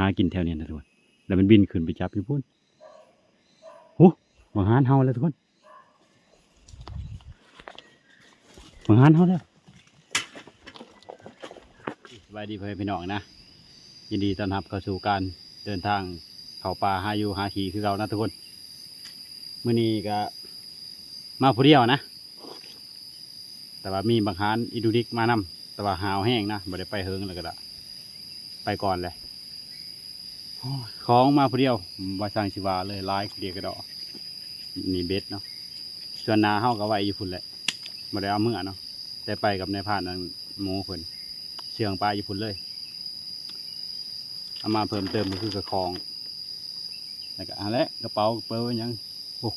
หากินแถวนี้นะทุกคนแล้วมันบินขึ้นไปจับอยู่พุ่นโอ้บางหานเฮาแล้วทุกคนบางหานเฮาแล้วสบายดีเพื่อนพี่น้องนะ ยินดีต้อนรับเข้าสู่การเดินทางเขาป่าหาอยู่หาขี่คือเรานะทุกคนมื้อนี้ก็มาผู้เดียวนะ แต่ว่ามีบางหานอิดูดิกมานำแต่ว่าหาวแห้งนะบ่ได้ไปเฮิงแล้วก็ละไปก่อนเลย ของมาผู้เดียวว่าสร้างชีวาเลยหลายเดียวกระดอกนี่เบ็ดเนาะส่วนนาเฮาก็ไว้อยู่พุ่นแหละบ่ได้เอาเมื่อเนาะแต่ไปกับนายพานนั้นหมูเพิ่นเชื่องปลาอยู่พุ่นเลยเอามาเพิ่มเติมก็คือกระคองแล้วก็อันและกระเป๋ากระเป๋าอิหยังโอ้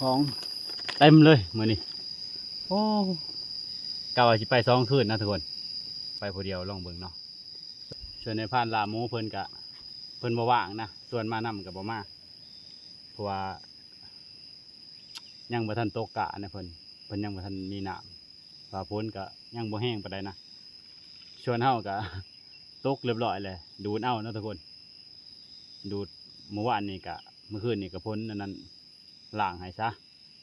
ของเต็มเลยมือนี้โอ้กะว่าสิไปสองคืนนะทุกคน ไปผู้เดียวลองเบิ่งเนาะส่วนในพานลาหมูเพิ่นกะ เพิ่นบ่ว่างนะส่วนมานํกับบ่มาเพราะว่ายังบ่ทันโตกะนะเพิ่นเพิ่นยังบ่ทันมีน้ำฟ้าฝนก็ยังบ่แห้งปานใดนะส่วนเฮาก็ตกเรียบร้อยเลยดูดเอาเนาะทุกคน ดูดเมื่อวานนี่ก็เมื่อคืนนี่ก็พ้นนั้นล้างให้ซะ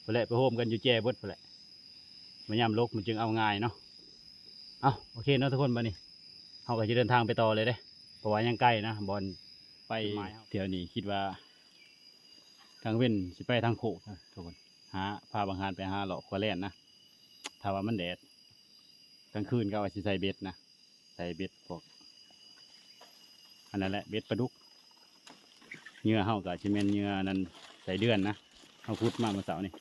พุ่นแหละไปโฮมกันอยู่แจ้เบิดพุ่นแหละมันยามลกมันจึงเอาง่ายเนาะเอาโอเคเนาะทุกคนบัดนี้เฮาก็จะเดินทางไปต่อเลยเด้เพราะว่ายังใกล้นะบอล ไปเที่ยวนี้คิดว่า ทางเว้นสิไปทางโคกนะทุกคนหาพาบางหานไปหาเลาะควาแล่นนะถ้าว่ามันแดดกลางคืนก็ว่าสิใส่เบ็ดนะใส่เบ็ดพวกอันนั้นแหละเบ็ดปลาดุกเหงื่อเฮากับชิเมนเหงื่อนั้นใส่เดือนนะเฮาพุดมาเมื่อเสาร์นี่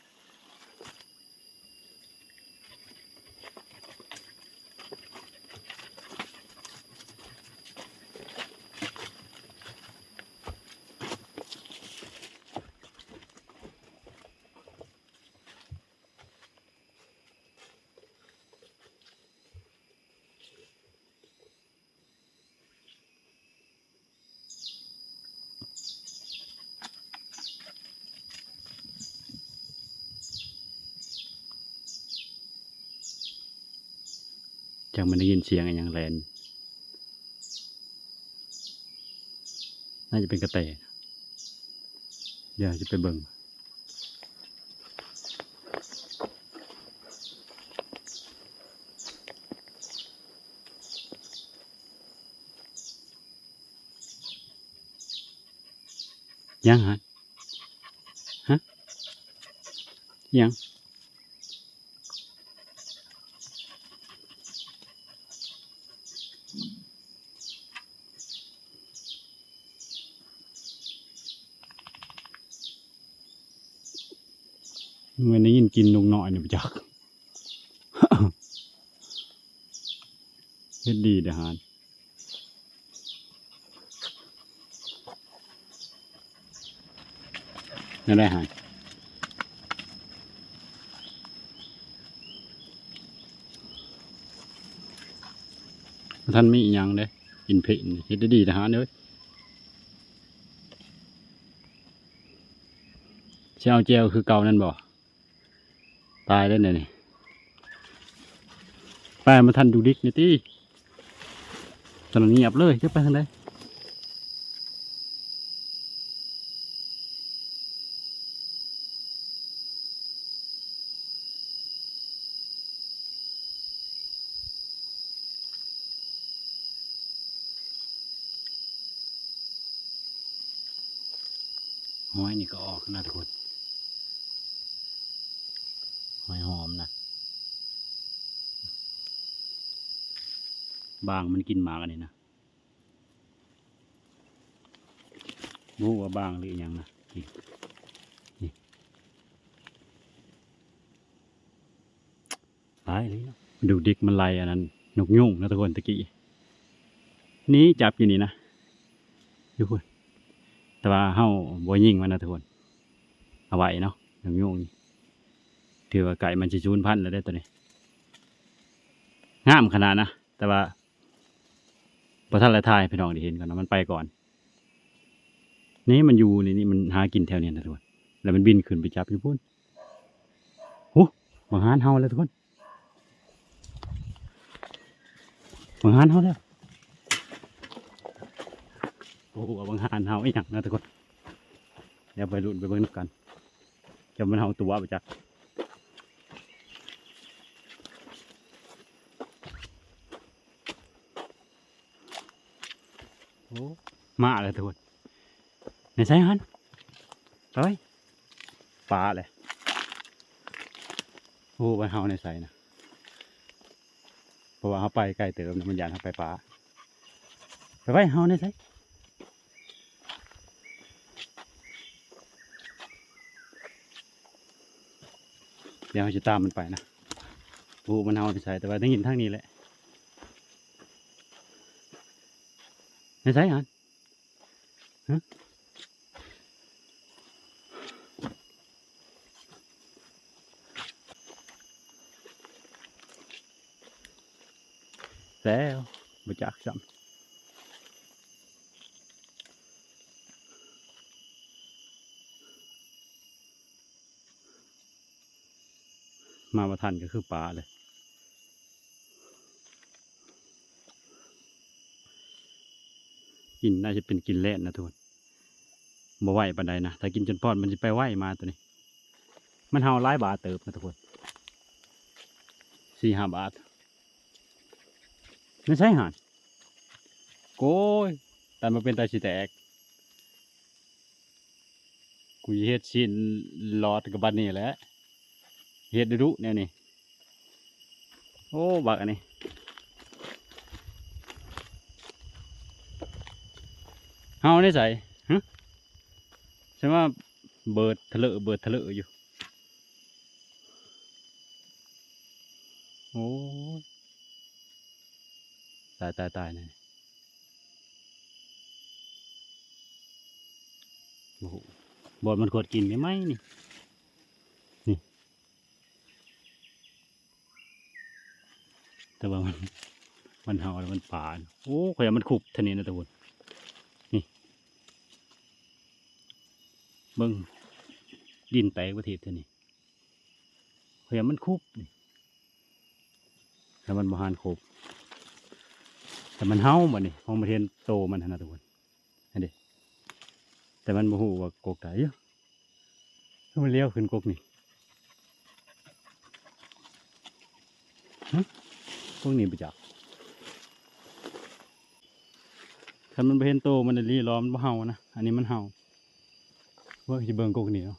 จังมันได้ยินเสียงอย่างแรงน่าจะเป็นกระแตนะเดี๋ยวจะไปเบิ่งยังฮะฮะยัง เมื่อนี้ยินกินนงหน่อยเนี่ยจักเฮ็ดดีเด้อหานนั่นได้หานท่านมีอีหยังเด้กินเผ็ดนี่เฮ็ดได้ดีเด้อหานเอ้ยเช้าเจียวคือเก่านั่นบ่ ตายแล้วเนี่ยนี่ไปมาทันดูดิกนี่ตีตอนนี้เงียบเลยจะไปทางไหนหอยนี่ก็ออกนะทุกคน หอยหอมนะ บางมันกินหมากอันนี้นะรู้ว่าบางหรืออยังนะนี่นี่ตายเลยเนาะดูดิกมันไล่อันนั้น นกยุ่งนะทุกคนตะกี้ นี้จับอยู่นี่นะทุกคนแต่ว่าเฮาบ่ยิงมันนะทุกคน เอาไว้เนาะนกยุ่งนี่ ถือว่าไก่มันจะชูนพันธุ์แล้วได้ตัวนี้งามขนาดนะ แต่ว่าพอท่านละทายพี่น้องได้เห็นก่อนนะมันไปก่อน นี่มันอยู่นี่นี่มันหากินแถวเนี้นะทุกคนแล้วมันบินขึ้นไปจับอยู่พุ่นโอ้บางหานเฮาแล้วทุกคนบางหานเฮาแล้วโอ้โหบางหานเฮาอีหยังนะทุกคนเดี๋ยวไปลุ้นไปเบิ่งนำกันจะมันเฮาตัวไปจัก มาเลยทุกคนในไซฮันเฮ้ยปลาเลยโอ้ไปเฮาในไซนะเพราะว่าเขาไปไกลเติมมันยานเขาไปปลาไปไว้เฮาในไซเดี๋ยวเราจะตามมันไปนะปูมันเอาไปใส่แต่ว่าได้ยินทางนี้แหละ ไม่ใช่ฮะแล้วมาจากซ้ำมาประทันก็คือปลาเลย กินน่าจะเป็นกินแล่นนะทุกคนบ่ไหวปานใดนะถ้ากินจนพอดมันจะไปไหวมาตัวนี้ มันเฮาหลายบาทเติบนะทุกคนสี่ห้าบาทไม่ใช่หานโก้ยแต่มาเป็นตาสีแตกกูเฮ็ดชิ้นหลอดกับบัดนี้แหละเฮ็ดดุๆแนวนี้โอ้บักอันนี้ เฮาได้ใส่ฮะใช่ว่าเบิดทะเลเบิดทะเลอยู่ โอ้ยตายตายตายเนี่ยโอ้โหบอดมันขวดกินไม่ไหมนี่ นี่ แต่ว่ามัน มันเห่าแล้วมันป่านโอ้ข่อยว่ามันขุบทานี้นะตะวัน เบิ่งดินแตกประเทศเท่านี้ข่อยว่ามันคุบนี่แล้วมันบหานครบแต่มันเห่าบ่นี่ของประเทศโตมันนะทุกคนอันนี้แต่มันบ่ฮู้ว่ากกไหนอยู่คือมันเลี้ยวขึ้นกกนี่ฮะพวกนี้ไปจักถ้ามันบ่เห็นโตมันได้รีล้อมบ่เห่านะ อันนี้มันเห่า ว่าสิเบิ่งกกนี่เนาะ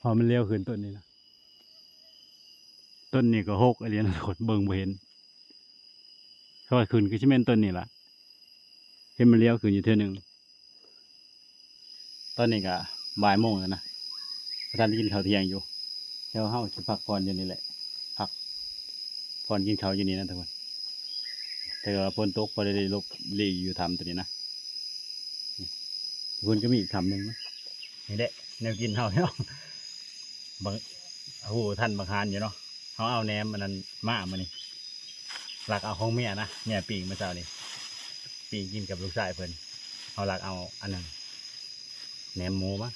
พอมันเลี้ยวขึ้นต้นนี้นะต้นนี้ก็หกอะไรนะทุกคนเบิ่งบ่เห็นเขาว่าขึ้นคือชิเมนต้นนี่ล่ะเห็นมันเลี้ยวขึ้นอยู่เท่านึงตอนนี้ก็บ่ายโมงแล้วนะพระท่านกินข้าวเที่ยงอยู่เช้าเฮาสิพักผ่อนอยู่นี่แหละพักผ่อนกินข้าวอยู่นี่นะทุกคนแต่ว่าฝนตกพอได้ลบลีอยู่ทำตัวนี้นะนี่ทุกคนก็มีอีกทำหนึ่งนะ นี่แหละแนวกินเฮาเนาะบางโอ้โหท่านบางฮานอยู่เนาะเขาเอาแหนมมันนั้นมามานี่หลักเอาของเมียนะเมียปีกมื่อเช้านี่ปีกกินกับลูกชายเพิ่นเอาหลักเอาอันหนึ่งแหนมหมูมะ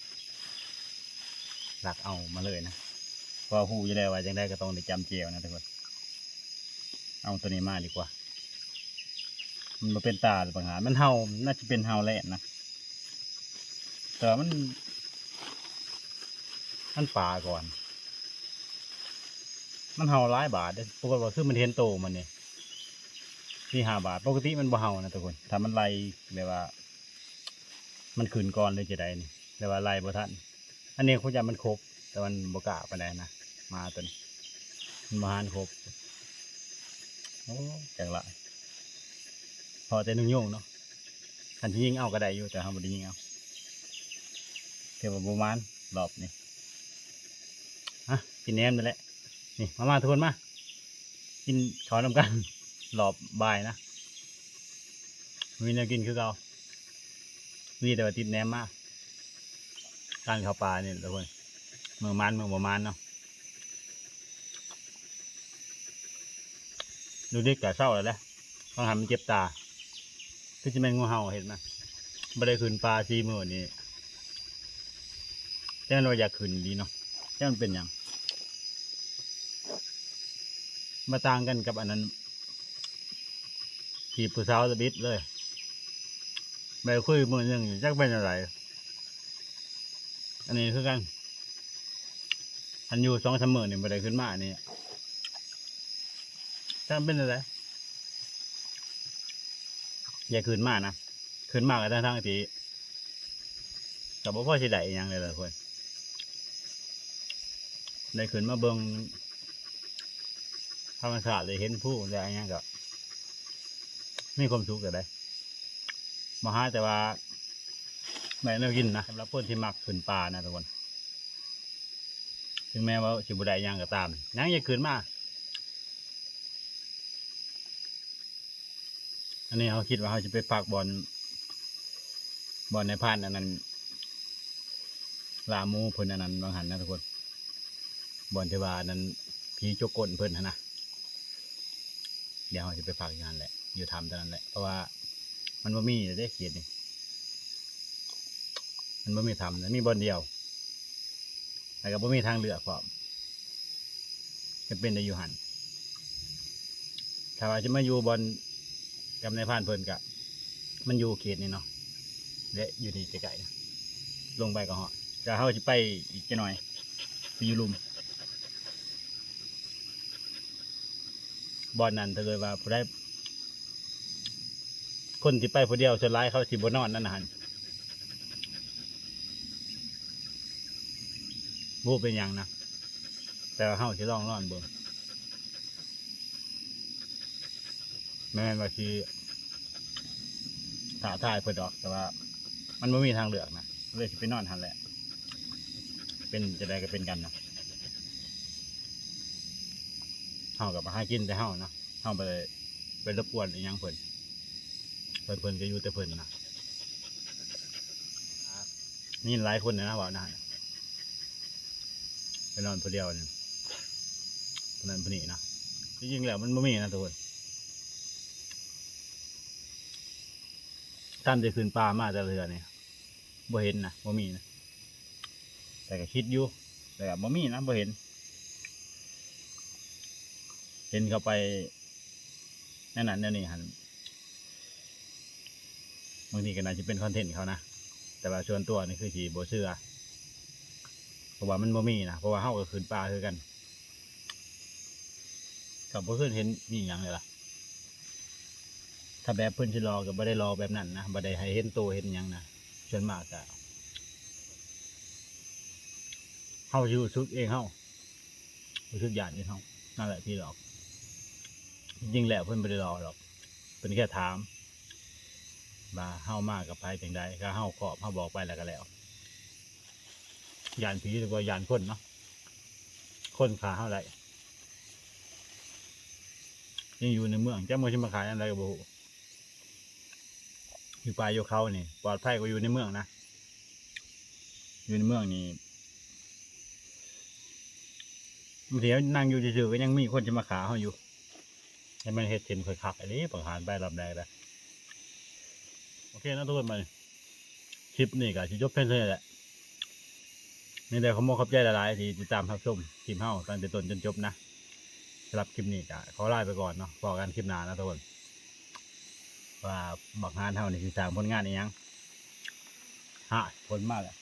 หลักเอามาเลยนะเพราะว่าหูอยู่แล้วว่าจังได้ก็ต้องได้จำเจียวนะทุกคนเอาตัวนี้มาดีกว่า มันมาเป็นตาหรือบางหามันเฮาน่าจะเป็นเฮาแหละนะแต่มัน มันป่าก่อน มันเห่าหลายบาทเด้ปกติว่าคือมันเห็นโตมันนี่ที่ห้าบาท ปกติมันบ่เห่านะทุกคนถ้ามันไล่แบบว่า มันขืนก่อนเลยจะได้นี่แต่ว่าไล่บ่ทันอันนี้คุณจะมันครบ แต่มันบ่กล้าไปได้นะมาตัวนี้มันมาหานครบโอ้จังละพอแต่นุ่งโยงเนาะคันที่ยิงเอาก็ได้อยู่แต่เขาบ่ได้ยิงเอาเทียบกับประมาณรอบนี่ อะกินแหนมนั่แหละ นี่ มามาทุกคนมา กินขอนำกัน หลอบบายนะมีแนวกินคือเรามีแต่ว่าติดแหนมมากการข้าวปลาเนี่ยทุกคนเมืองมันเมืองประมาณเนาะดูเด็กแต่เศร้าแล้วแหละต้องทำมันเจ็บตาคือจะเป็นงูเห่าเห็นไหมไม่ได้ขึ้นปลาซีมือนี่แต่เราอยากขึ้นดีเนาะ่มันเป็นอย่างมาต่างกันกับอันนั้นที่ผู้สาวตะบิดเลยไปคุยมือหนึงจักเป็นอะไรอันนี้คือกันอันอยู่สองสามมื้อนี่บ่ได้ขึ้นมาอันนี้จักเป็นอะไรอย่าขึ้นมานะขึ้นมาก็ทั้งทางที่ก็บ่พ่อสิได้ยังเลยล่ะเพิ่น ได้ขึ้นมาเบิงธรรมชาติได้เห็นผู้ได้อิหยังก็มีความสุขก็ได้บ่หาแต่ว่าแม่นเรากินนะสำหรับคนที่มักขึ้นป่านะทุกคนถึงแม้ว่าสิบุได้ยังก็ตามยังอย่าขึ้นมาอันนี้เขาคิดว่าเขาจะไปฝากบอลบอลในพันอันนั้นลามูเพิ่นอันนั้นบางหันนะทุกคน บอลเทวานั้นผีโจกกลเพิ่นนะเดี๋ยวเขาจะไปฝากงานแหละ อยู่ทำตอนนั้นแหละ เพราะว่ามันบ่มีได้เขียนนี่มันบ่มีทำนะมีบอลเดียวแต่ก็บ่มีทางเลือกพร้อมจะเป็นได้อยู่หันถ้าว่าจะมาอยู่บอลกับในพานเพิ่นกะ มันอยู่เขตนี่เนาะและอยู่นี่ไกลๆลงไปก็เหาะจะเฮาจะไปอีกจะหน่อยไปอยู่ลุม บอลนั้นถ้าเกิดว่าผู้ได้คนที่ไปผู้เดียวส่วนร้ายเขาสิบนอนนั่นหันบูเป็นหยังนะแต่ว่าเฮาสิลองร่อนเบิ่งแม่นว่าสิถ่าทายเพิ่นดอก แต่ว่า มันไม่มีทางเลือกนะเลยสิไปนอนหันแหละ เป็นจะได้ก็เป็นกันนะเฮากับมาหากินแต่เฮานะเฮาไปไปรบกวนอีหยังเพิ่นเพิ่นเพิ่นก็อยู่แต่เพิ่นนะนี่หลายคนนะว่านะไปนอนผู้เดียวนี่คนนั้นผู้นี้นะจริงๆแล้วมันไม่มีนะทุกคนท่านจะขึ้นป่ามาแต่เรือเนี่ยบ่เห็นนะบ่มีนะแต่ก็คิดอยู่แต่ก็บ่มีนะบ่เห็น เห็นเขาไปนั่นนั่นนี่หันบางทีก็น่าจะเป็นคอนเทนต์เขานะแต่ว่าส่วนตัวนี่คือสีโบเชื่อเพราะว่ามันบ่มีนะเพราะว่าเฮาก็ขึ้นป่าคือกันกับบ่ขึ้นเห็นมีหยังเลยล่ะ ถ้าแบบเพิ่นสิรอก็บ่ได้รอแบบนั้นนะบ่ได้ให้เห็นโตเห็นหยังนะส่วนมากก็เฮาสิรู้สึกเองเฮารู้สึกย่านเองเฮานั่นแหละที่หรอก จริงแล้วเพิ่นบ่ได้รอหรอกเพิ่นแค่ถามว่าเฮามากกับไผจังใดก็เฮาขอบเฮาบอกไปแล้วก็แล้วยานผีหรือว่ายานคนเนาะคนขาเท่าไรยังอยู่ในเมืองจะมาชิมาขายอะไรกับโบฮูอยู่ป่ายู่เขานี่ปลอดภัยกว่าอยู่ในเมืองนะอยู่ในเมืองนี่บางทีนั่งอยู่เฉยๆก็ยังมีคนจะมาขาเขาอยู่ ให้มันเห็ดเห็นค่อยขับอันนี้ประหารไปลำแดงเลยโอเคนะทุกคนมาคลิปนี้ก็ชิจบเพียงเท่แหละนี่เดี๋ยวขอมอบขอบใจหลายๆที่ติดตามรับชมคลิปเฮาตั้งแต่ต้นจนจบนะสำหรับคลิปนี้ก็ขอลาไปก่อนเนาะพอกันคลิปหน้านะทุกคนว่าบักงานเฮานี่สิสร้างผลงานอีหยังฮะผลมากเลย